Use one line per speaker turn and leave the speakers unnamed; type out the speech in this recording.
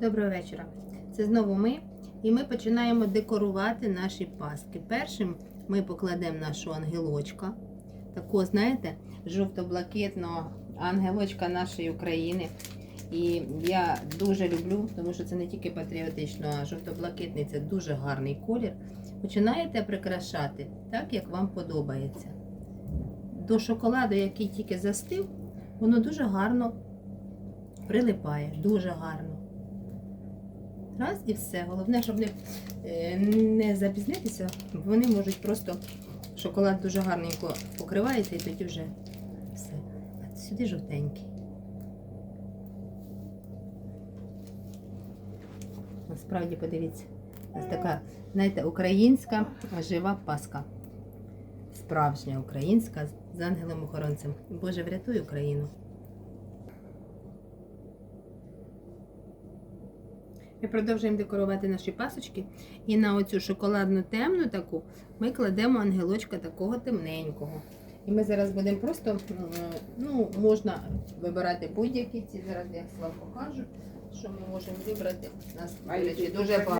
Доброго вечора. Це знову ми. І ми починаємо декорувати наші паски. Першим ми покладемо нашого ангелочка. Такого, знаєте, жовто-блакитного ангелочка нашої України. І я дуже люблю, тому що це не тільки патріотично, а жовто-блакитний це дуже гарний колір. Починаєте прикрашати так, як вам подобається. До шоколаду, який тільки застив, воно дуже гарно прилипає, дуже гарно. Раз і все. Головне, щоб не, е, не запізнитися, вони можуть просто шоколад дуже гарненько покривається і тоді вже все. А сюди жовтенький. Насправді подивіться, ось така, знаєте, українська жива паска. Справжня українська з ангелом-охоронцем. Боже, врятуй Україну. Ми продовжуємо декорувати наші пасочки. І на оцю шоколадну темну таку ми кладемо ангелочка такого темненького. І ми зараз будемо просто, ну, можна вибирати будь-які ці. Зараз я вам покажу, що ми можемо вибрати. У нас дуже багато.